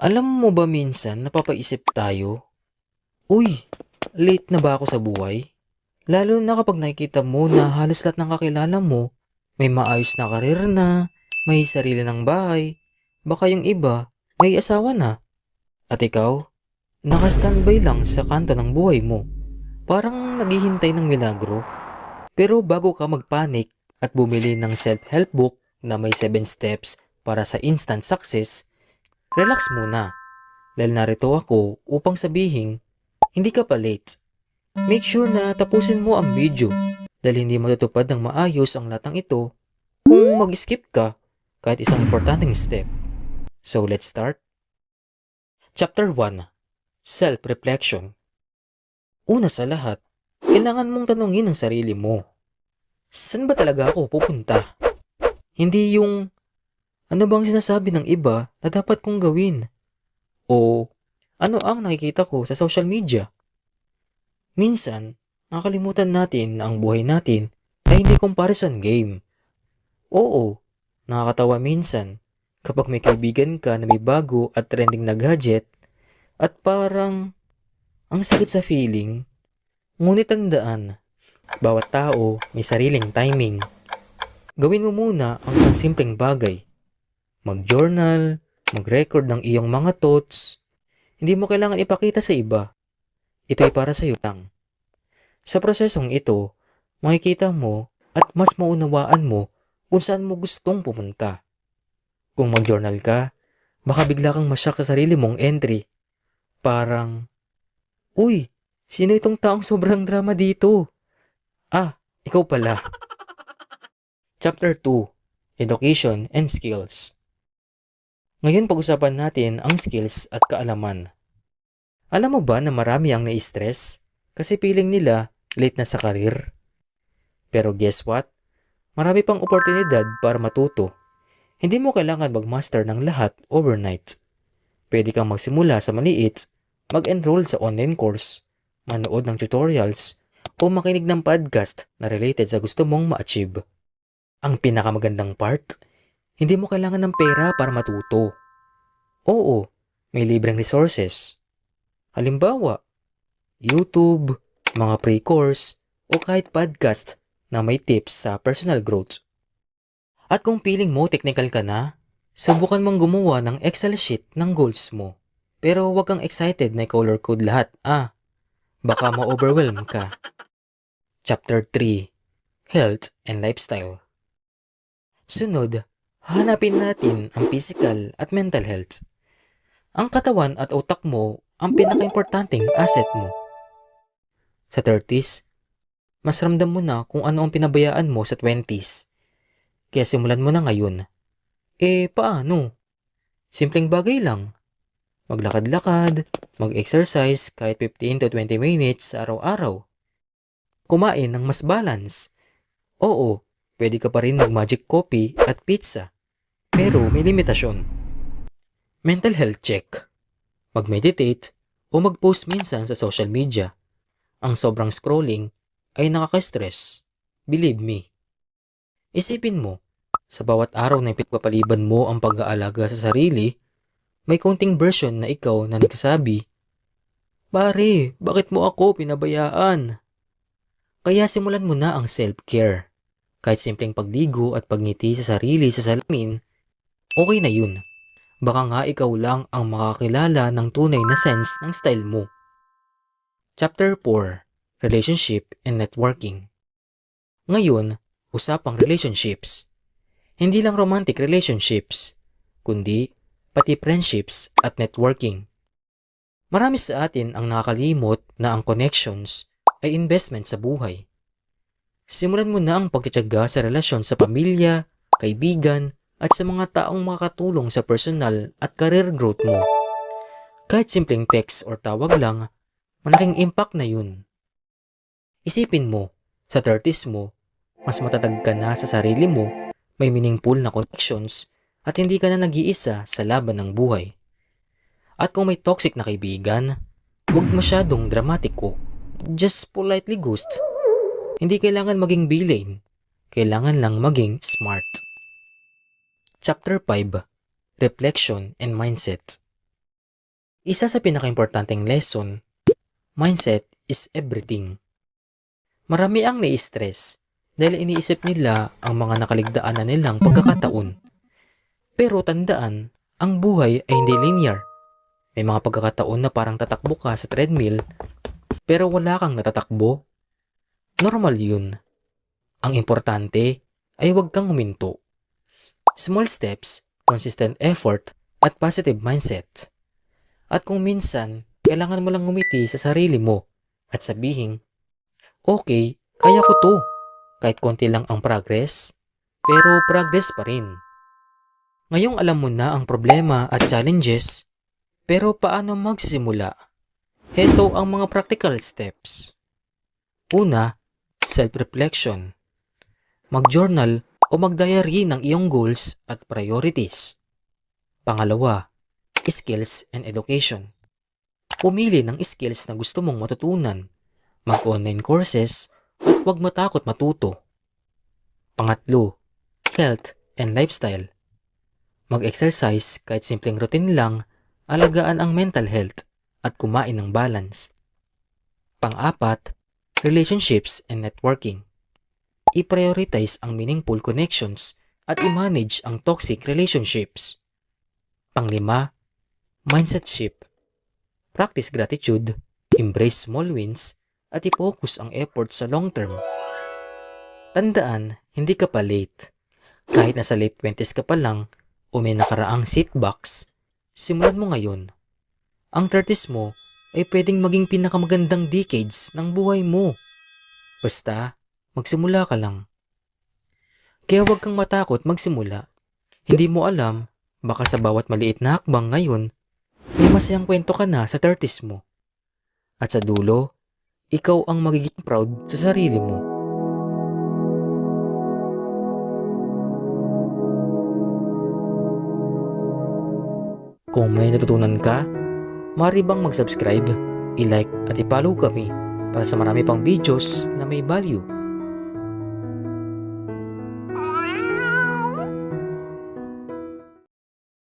Alam mo ba minsan napapaisip tayo, Uy, late na ba ako sa buhay? Lalo na kapag nakikita mo na halos lahat ng kakilala mo, may maayos na karir na, may sarili ng bahay, baka yung iba, may asawa na. At ikaw, nakastandby lang sa kanto ng buhay mo. Parang naghihintay ng milagro. Pero bago ka magpanik at bumili ng self-help book na may 7 steps para sa instant success, relax muna. Dahil narito ako upang sabihin, hindi ka pa late. Make sure na tapusin mo ang video dahil hindi matutupad ng maayos ang latang ito kung mag-skip ka kahit isang importanteng step. So let's start. Chapter 1 Self-Reflection Una sa lahat, kailangan mong tanungin ang sarili mo. Saan ba talaga ako pupunta? Hindi yung ano bang sinasabi ng iba na dapat kong gawin? O ano ang nakikita ko sa social media? Minsan, nakakalimutan natin na ang buhay natin ay hindi comparison game. Oo, nakakatawa minsan kapag may kaibigan ka na may bago at trending na gadget at parang ang sakit sa feeling. Ngunit tandaan, bawat tao may sariling timing. Gawin mo muna ang isang simpleng bagay. Mag-journal, mag-record ng iyong mga thoughts. Hindi mo kailangan ipakita sa iba. Ito ay para sa iyo lang. Sa prosesong ito, makikita mo at mas maunawaan mo kung saan mo gustong pumunta. Kung mag-journal ka, baka bigla kang masyak sa sarili mong entry. Parang, Uy, sino itong taong sobrang drama dito? Ah, ikaw pala. Chapter 2 Education and Skills Ngayon pag-usapan natin ang skills at kaalaman. Alam mo ba na marami ang nai-stress kasi feeling nila late na sa karir? Pero guess what? Marami pang oportunidad para matuto. Hindi mo kailangan mag-master ng lahat overnight. Pwede kang magsimula sa maliit, mag-enroll sa online course, manood ng tutorials, o makinig ng podcast na related sa gusto mong ma-achieve. Ang pinakamagandang part, hindi mo kailangan ng pera para matuto. Oo, may libreng resources. Halimbawa, YouTube, mga pre-course, o kahit podcast na may tips sa personal growth. At kung feeling mo technical ka na, subukan mong gumawa ng Excel sheet ng goals mo. Pero huwag kang excited na color code lahat, ah. Baka ma-overwhelm ka. Chapter 3 Health and Lifestyle Sunod, hanapin natin ang physical at mental health. Ang katawan at utak mo ang pinaka-importanting asset mo. Sa 30s, mas ramdam mo na kung ano ang pinabayaan mo sa 20s. Kaya simulan mo na ngayon. Eh, paano? Simpleng bagay lang. Maglakad-lakad, mag-exercise kahit 15 to 20 minutes araw-araw. Kumain ng mas balance. Oo, pwede ka pa rin mag-magic coffee at pizza. Pero may limitasyon. Mental health check. Mag-meditate o mag-post minsan sa social media. Ang sobrang scrolling ay nakaka-stress. Believe me. Isipin mo, sa bawat araw na ipagpapaliban mo ang pag-aalaga sa sarili, may konting version na ikaw na nagsasabi, Pare, bakit mo ako pinabayaan? Kaya simulan mo na ang self-care. Kahit simpleng pagligo at pagngiti sa sarili sa salamin, okay na yun. Baka nga ikaw lang ang makakilala ng tunay na sense ng style mo. Chapter 4 Relationship and Networking Ngayon, usapang relationships. Hindi lang romantic relationships, kundi pati friendships at networking. Marami sa atin ang nakakalimot na ang connections ay investment sa buhay. Simulan mo na ang pagtityaga sa relasyon sa pamilya, kaibigan, at sa mga taong makakatulong sa personal at career growth mo. Kahit simpleng text or tawag lang, malaking impact na yun. Isipin mo, sa 30s mo, mas matatag ka na sa sarili mo, may meaningful na connections, at hindi ka na nag-iisa sa laban ng buhay. At kung may toxic na kaibigan, huwag masyadong dramatiko. Just politely ghost. Hindi kailangan maging villain. Kailangan lang maging smart. Chapter 5 Reflection and Mindset Isa sa pinakaimportanteng lesson, mindset is everything. Marami ang nai-stress dahil iniisip nila ang mga nakaligdaan na nilang pagkakataon. Pero tandaan, ang buhay ay hindi linear. May mga pagkakataon na parang tatakbo ka sa treadmill pero wala kang natatakbo. Normal yun. Ang importante ay huwag kang huminto. Small steps, consistent effort, at positive mindset. At kung minsan, kailangan mo lang ngumiti sa sarili mo at sabihin, Okay, kaya ko to. Kahit konti lang ang progress, pero progress pa rin. Ngayong alam mo na ang problema at challenges, pero paano magsisimula? Heto ang mga practical steps. Una, self-reflection. Mag-journal o mag-diary ng iyong goals at priorities. Pangalawa, skills and education. Pumili ng skills na gusto mong matutunan. Mag-online courses at huwag matakot matuto. Pangatlo, health and lifestyle. Mag-exercise kahit simpleng routine lang, alagaan ang mental health at kumain ng balance. Pang-apat, relationships and networking. I-prioritize ang meaningful connections at i-manage ang toxic relationships. Panglima, mindset shift. Practice gratitude, embrace small wins, at i-focus ang effort sa long term. Tandaan, hindi ka pa late. Kahit nasa late 20s ka pa lang o may nakaraang setbacks, simulan mo ngayon. Ang 30s mo ay pwedeng maging pinakamagandang decades ng buhay mo. Basta, magsimula ka lang. Kaya huwag kang matakot magsimula. Hindi mo alam, baka sa bawat maliit na hakbang ngayon, may masayang kwento ka na sa 30s mo. At sa dulo, ikaw ang magiging proud sa sarili mo. Kung may natutunan ka, maaari bang mag-subscribe, i-like at i-follow kami para sa marami pang videos na may value.